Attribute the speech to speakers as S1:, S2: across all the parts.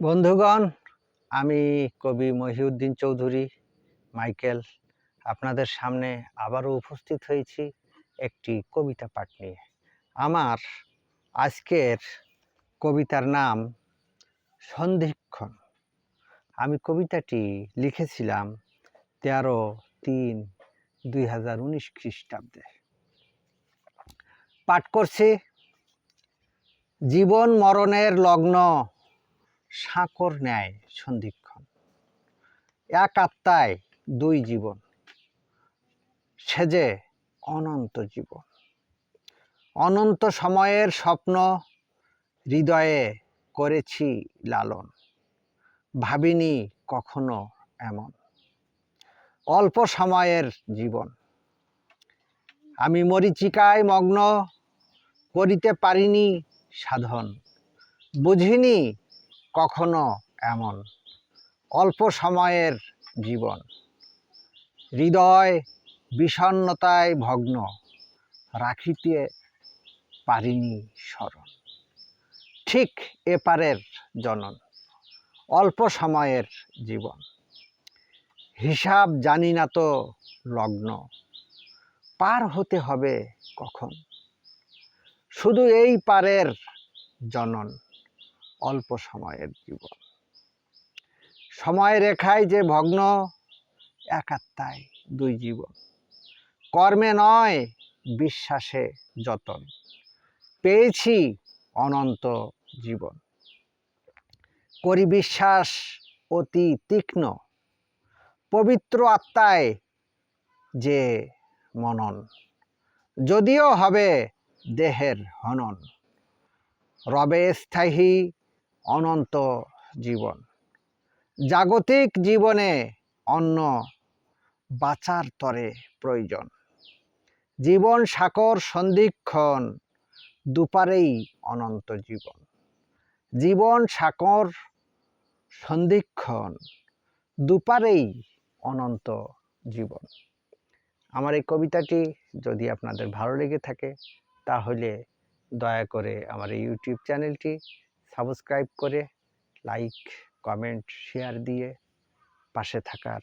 S1: বন্ধুগণ, আমি কবি মহিউদ্দিন চৌধুরী, মাইকেল, আপনাদের সামনে আবারও উপস্থিত হয়েছি একটি কবিতা পাঠ নিয়ে। আমার আজকের কবিতার নাম সন্ধিক্ষণ। আমি কবিতাটি লিখেছিলাম তেরো তিন দুই হাজার উনিশ খ্রিস্টাব্দে। পাঠ করছি, জীবন মরণের লগ্ন সাঁকর ন্যায় সন্ধিক্ষণ। এক আত্মায় দুই জীবন সেজে অনন্ত জীবন। অনন্ত সময়ের স্বপ্ন হৃদয়ে করেছি লালন, ভাবিনি কখনো এমন। অল্প সময়ের জীবন, আমি মরিচিকায় মগ্ন, করিতে পারিনি সাধন, বুঝিনি কখনো এমন। অল্প সময়ের জীবন। হৃদয় বিষণ্নতায় ভগ্ন। রাখিতে পারিনি স্মরণ। ঠিক এপারের জনন। অল্প সময়ের জীবন। হিসাব জানি না তো লগ্ন। পার হতে হবে কখন? শুধু এই পারের জনন। অল্প সময়ের জীবন। সময় রেখায় যে ভগ্ন একাত্মায় দুই জীবন। কর্মে নয়, বিশ্বাসে যতন। পেয়েছি অনন্ত জীবন। করি বিশ্বাস অতি তীক্ষ্ণ। পবিত্র আত্মায় যে মনন। যদিও হবে দেহের হনন। রবে স্থায়ী অনন্ত জীবন। জাগতিক জীবনে অন্য বাঁচার তরে প্রয়োজন। জীবন সাকর সন্ধিক্ষণ দুপারেই অনন্ত জীবন। জীবন সাকর সন্ধিক্ষণ দুপারেই অনন্ত জীবন। আমার এই কবিতাটি যদি আপনাদের ভালো লেগে থাকে, তাহলে দয়া করে আমার এই ইউটিউব চ্যানেলটি সাবস্ক্রাইব করে লাইক কমেন্ট শেয়ার দিয়ে পাশে থাকার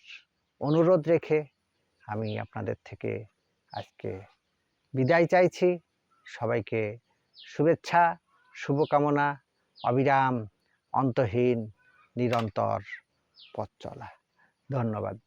S1: অনুরোধ রেখে আমি আপনাদের থেকে আজকে বিদায় চাইছি। সবাইকে শুভেচ্ছা, শুভকামনা, অবিরাম, অন্তহীন, নিরন্তর পথ চলা। ধন্যবাদ।